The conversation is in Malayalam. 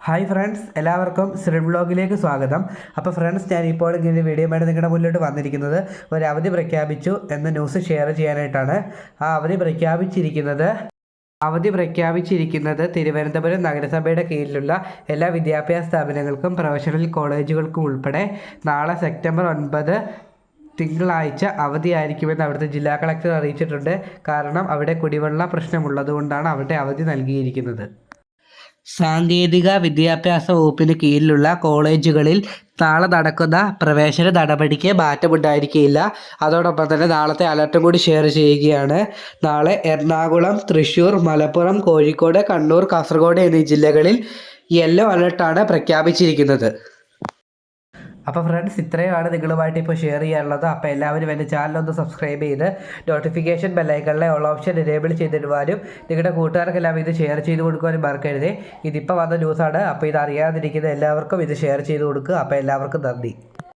ഹായ് ഫ്രണ്ട്സ് എല്ലാവർക്കും ശ്രീ വ്ളോഗിലേക്ക് സ്വാഗതം. അപ്പോൾ ഫ്രണ്ട്സ് ഞാൻ ഇപ്പോൾ ഇങ്ങനെ വീഡിയോ ആയിട്ട് നിങ്ങളുടെ മുന്നിലോട്ട് വന്നിരിക്കുന്നത് ഒരു അവധി പ്രഖ്യാപിച്ചു എന്ന ന്യൂസ് ഷെയർ ചെയ്യാനായിട്ടാണ്. ആ അവധി പ്രഖ്യാപിച്ചിരിക്കുന്നത് അവധി പ്രഖ്യാപിച്ചിരിക്കുന്നത് തിരുവനന്തപുരം നഗരസഭയുടെ കീഴിലുള്ള എല്ലാ വിദ്യാഭ്യാസ സ്ഥാപനങ്ങൾക്കും പ്രൊഫഷണൽ കോളേജുകൾക്കും ഉൾപ്പെടെ നാളെ സെപ്റ്റംബർ ഒൻപത് തിങ്കളാഴ്ച അവധിയായിരിക്കുമെന്ന് അവിടുത്തെ ജില്ലാ കളക്ടർ അറിയിച്ചിട്ടുണ്ട്. കാരണം അവിടെ കുടിവെള്ള പ്രശ്നമുള്ളതുകൊണ്ടാണ് അവിടെ അവധി നൽകിയിരിക്കുന്നത്. സാങ്കേതിക വിദ്യാഭ്യാസ വകുപ്പിന് കീഴിലുള്ള കോളേജുകളിൽ നാളെ നടക്കുന്ന പ്രവേശന നടപടിക്ക് മാറ്റമുണ്ടായിരിക്കില്ല അതോടൊപ്പം തന്നെ നാളത്തെ അലർട്ടും കൂടി ഷെയർ ചെയ്യുകയാണ്. നാളെ എറണാകുളം തൃശ്ശൂർ മലപ്പുറം കോഴിക്കോട് കണ്ണൂർ കാസർഗോഡ് എന്നീ ജില്ലകളിൽ യെല്ലോ അലർട്ടാണ് പ്രഖ്യാപിച്ചിരിക്കുന്നത്. അപ്പോൾ ഫ്രണ്ട്സ് ഇത്രയുമാണ് നിങ്ങളുമായിട്ട് ഇപ്പോൾ ഷെയർ ചെയ്യാനുള്ളത്. അപ്പോൾ എല്ലാവരും എന്റെ ചാനലൊന്ന് സബ്സ്ക്രൈബ് ചെയ്ത് നോട്ടിഫിക്കേഷൻ ബെല്ലൈക്കണിലെ ഓൾ ഓപ്ഷൻ എനേബിൾ ചെയ്തിടുവാനും നിങ്ങളുടെ കൂട്ടുകാർക്കെല്ലാം ഇത് ഷെയർ ചെയ്ത് കൊടുക്കുവാനും മറക്കരുത്. ഇതിപ്പോൾ വന്ന ന്യൂസാണ് അപ്പോൾ ഇത് അറിയാതിരിക്കുന്ന എല്ലാവർക്കും ഇത് ഷെയർ ചെയ്ത് കൊടുക്കുക. അപ്പോൾ എല്ലാവർക്കും നന്ദി.